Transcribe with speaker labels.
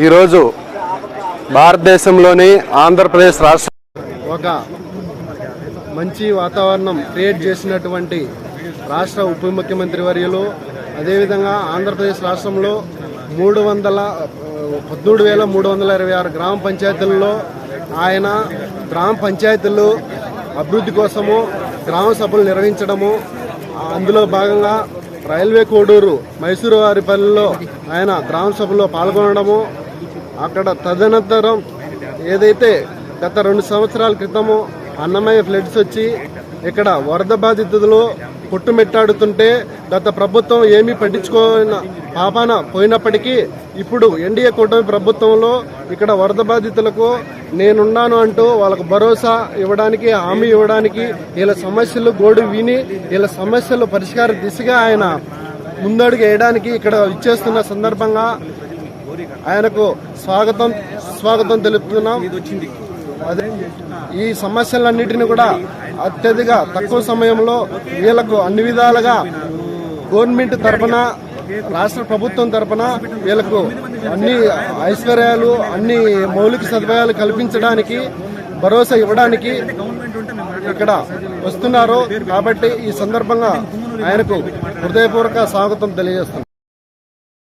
Speaker 1: ఈరోజు భారతదేశంలోని ఆంధ్రప్రదేశ్ రాష్ట్రం
Speaker 2: ఒక మంచి వాతావరణం క్రియేట్ చేసినటువంటి రాష్ట్ర ఉప ముఖ్యమంత్రి వర్యులు అదేవిధంగా ఆంధ్రప్రదేశ్ రాష్ట్రంలో మూడు వందల పద్మూడు వేల మూడు వందల ఇరవై ఆరు గ్రామ పంచాయతీల్లో ఆయన గ్రామ పంచాయతీలు అభివృద్ధి కోసము గ్రామ సభలు నిర్వహించడము అందులో భాగంగా రైల్వే కోడూరు మైసూరు వారిపల్లిలో ఆయన గ్రామ సభలో పాల్గొనడము అక్కడ తదనంతరం ఏదైతే గత రెండు సంవత్సరాల క్రితము అన్నమయ్య ఫ్లడ్స్ వచ్చి ఇక్కడ వరద బాధితులు కొట్టుమెట్టాడుతుంటే గత ప్రభుత్వం ఏమీ పట్టించుకోన పాపాన పోయినప్పటికీ ఇప్పుడు ఎన్డీఏ కూటమి ప్రభుత్వంలో ఇక్కడ వరద బాధితులకు నేనున్నాను అంటూ వాళ్ళకు భరోసా ఇవ్వడానికి హామీ ఇవ్వడానికి వీళ్ళ సమస్యలు గోడు విని వీళ్ళ సమస్యలు పరిష్కార దిశగా ఆయన ముందడుగు వేయడానికి ఇక్కడ ఇచ్చేస్తున్న సందర్భంగా ఆయనకు స్వాగతం స్వాగతం తెలుపుతున్నాం. అదే ఈ సమస్యలన్నిటిని కూడా అత్యధిక తక్కువ సమయంలో వీళ్ళకు అన్ని విధాలుగా గవర్నమెంట్ తరఫున రాష్ట్ర ప్రభుత్వం తరఫున వీళ్ళకు అన్ని ఐశ్వర్యాలు అన్ని మౌలిక సదుపాయాలు కల్పించడానికి భరోసా ఇవ్వడానికి ఇక్కడ వస్తున్నారు. కాబట్టి ఈ సందర్భంగా ఆయనకు హృదయపూర్వక స్వాగతం తెలియజేస్తున్నాం.